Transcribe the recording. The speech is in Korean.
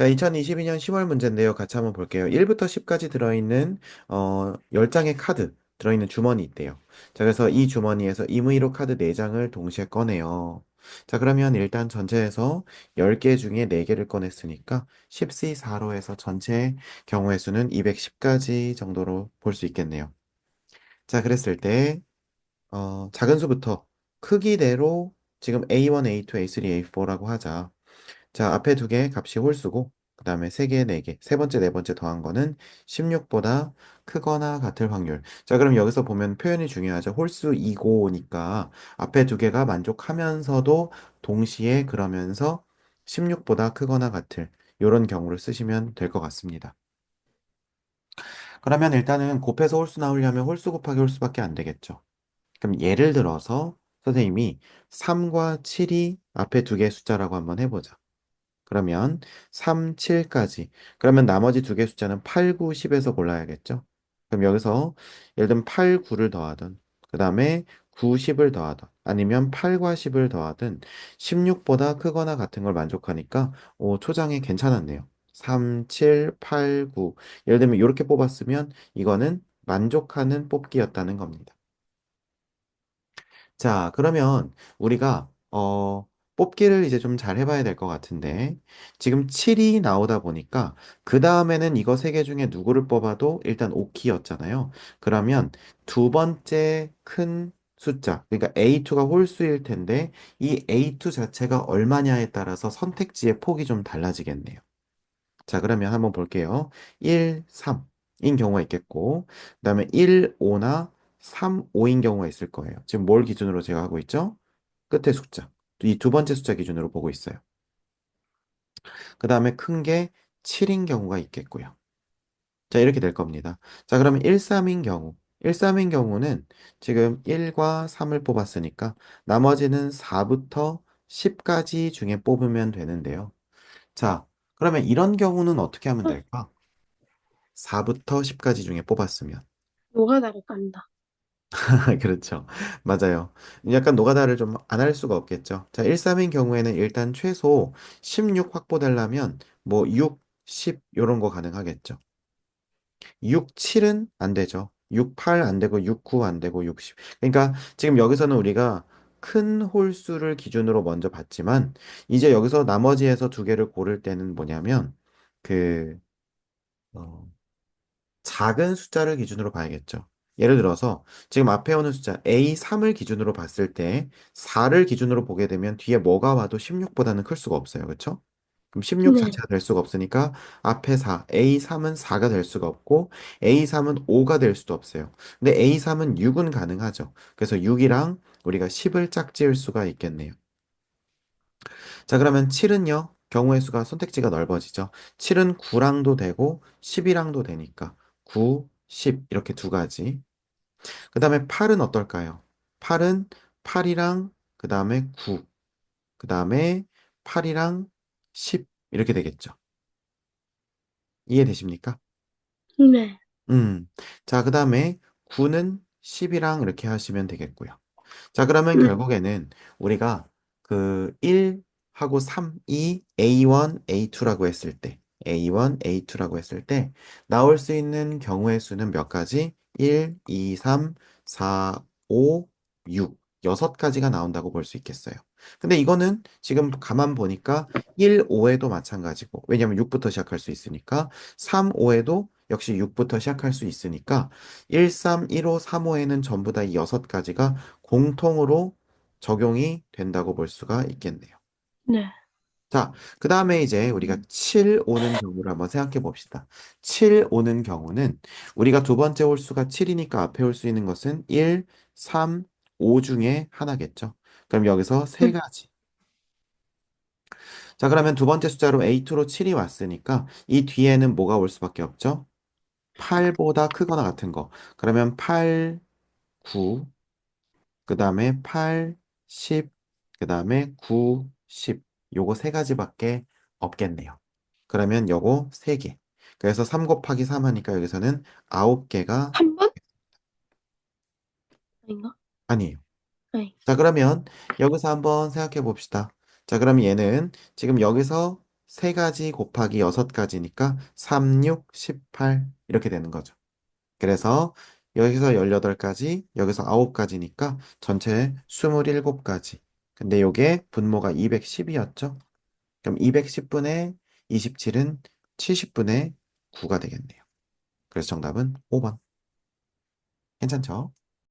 자, 2022년 10월 문제인데요. 같이 한번 볼게요. 1부터 10까지 들어있는, 어, 10장의 카드 들어있는 주머니 있대요. 자, 그래서 이 주머니에서 임의로 카드 4장을 동시에 꺼내요. 자, 그러면 일단 전체에서 10개 중에 4개를 꺼냈으니까 10C4로 해서 전체 경우의 수는 210가지 정도로 볼 수 있겠네요. 자, 그랬을 때, 어, 작은 수부터 크기대로 지금 A1, A2, A3, A4라고 하자. 자, 앞에 두개 값이 홀수고, 그 다음에 세 개, 네 개, 세 번째, 네 번째 더한 거는 16보다 크거나 같을 확률. 자, 그럼 여기서 보면 표현이 중요하죠. 홀수 2고니까 앞에 두 개가 만족하면서도 동시에 그러면서 16보다 크거나 같을 이런 경우를 쓰시면 될 것 같습니다. 그러면 일단은 곱해서 홀수 나오려면 홀수 곱하기 홀수밖에 안 되겠죠. 그럼 예를 들어서 선생님이 3과 7이 앞에 두 개의 숫자라고 한번 해보자. 그러면 3, 7까지. 그러면 나머지 두 개 숫자는 8, 9, 10에서 골라야겠죠? 그럼 여기서 예를 들면 8, 9를 더하든, 그 다음에 9, 10을 더하든, 아니면 8과 10을 더하든 16보다 크거나 같은 걸 만족하니까 오, 초장에 괜찮았네요. 3, 7, 8, 9. 예를 들면 이렇게 뽑았으면 이거는 만족하는 뽑기였다는 겁니다. 자, 그러면 우리가 어, 뽑기를 이제 좀 잘 해봐야 될 것 같은데 지금 7이 나오다 보니까 그 다음에는 이거 세 개 중에 누구를 뽑아도 일단 오키였잖아요. 그러면 두 번째 큰 숫자, 그러니까 A2가 홀수일 텐데 이 A2 자체가 얼마냐에 따라서 선택지의 폭이 좀 달라지겠네요. 자, 그러면 한번 볼게요. 1, 3인 경우가 있겠고, 그 다음에 1, 5나 3, 5인 경우가 있을 거예요. 지금 뭘 기준으로 제가 하고 있죠? 끝에 숫자. 이 두 번째 숫자 기준으로 보고 있어요. 그 다음에 큰 게 7인 경우가 있겠고요. 자, 이렇게 될 겁니다. 자, 그러면 1, 3인 경우. 1, 3인 경우는 지금 1과 3을 뽑았으니까 나머지는 4부터 10까지 중에 뽑으면 되는데요. 자, 그러면 이런 경우는 어떻게 하면 어, 될까? 4부터 10까지 중에 뽑았으면. 노가다가 깐다. 그렇죠. 맞아요. 약간 노가다를 좀 안 할 수가 없겠죠. 자, 1, 3인 경우에는 일단 최소 16 확보되려면 뭐 6, 10 요런 거 가능하겠죠. 6, 7은 안 되죠. 6, 8 안 되고 6, 9 안 되고 60. 그러니까 지금 여기서는 우리가 큰 홀수를 기준으로 먼저 봤지만 이제 여기서 나머지에서 두 개를 고를 때는 뭐냐면 그 어, 작은 숫자를 기준으로 봐야겠죠. 예를 들어서 지금 앞에 오는 숫자 A3을 기준으로 봤을 때 4를 기준으로 보게 되면 뒤에 뭐가 와도 16보다는 클 수가 없어요. 그렇죠? 그럼 16 네, 자체가 될 수가 없으니까 앞에 4, A3은 4가 될 수가 없고 A3은 5가 될 수도 없어요. 근데 A3은 6은 가능하죠. 그래서 6이랑 우리가 10을 짝지을 수가 있겠네요. 자, 그러면 7은요? 경우의 수가 선택지가 넓어지죠. 7은 9랑도 되고 10이랑도 되니까 9, 10 이렇게 두 가지. 그 다음에 8은 어떨까요? 8은 8이랑 그 다음에 9, 그 다음에 8이랑 10 이렇게 되겠죠. 이해되십니까? 네, 음. 자, 그 다음에 9는 10이랑 이렇게 하시면 되겠고요. 자, 그러면 음, 결국에는 우리가 그 1하고 3, 이 A1, A2라고 했을 때, A1, A2라고 했을 때, 나올 수 있는 경우의 수는 몇 가지? 1, 2, 3, 4, 5, 6. 여섯 가지가 나온다고 볼 수 있겠어요. 근데 이거는 지금 가만 보니까 1, 5에도 마찬가지고, 왜냐면 6부터 시작할 수 있으니까, 3, 5에도 역시 6부터 시작할 수 있으니까, 1, 3, 1, 5, 3, 5에는 전부 다 이 여섯 가지가 공통으로 적용이 된다고 볼 수가 있겠네요. 네. 자, 그 다음에 이제 우리가 7 오는 경우를 한번 생각해 봅시다. 7 오는 경우는 우리가 두 번째 홀수가 7이니까 앞에 올 수 있는 것은 1, 3, 5 중에 하나겠죠. 그럼 여기서 세 음, 가지. 자, 그러면 두 번째 숫자로 A2로 7이 왔으니까 이 뒤에는 뭐가 올 수밖에 없죠? 8보다 크거나 같은 거. 그러면 8, 9, 그 다음에 8, 10, 그 다음에 9, 10. 요거 세 가지밖에 없겠네요. 그러면 요거 세 개. 그래서 3 곱하기 3 하니까 여기서는 9개가 한 번? 아닌가? 아니에요. 아니, 자, 그러면 여기서 한번 생각해 봅시다. 자, 그럼 얘는 지금 여기서 3가지 곱하기 6가지니까 3, 6, 18 이렇게 되는 거죠. 그래서 여기서 18가지, 여기서 9가지니까 전체 27가지. 근데 요게 분모가 210이었죠? 그럼 210분의 27은 70분의 9가 되겠네요. 그래서 정답은 5번. 괜찮죠?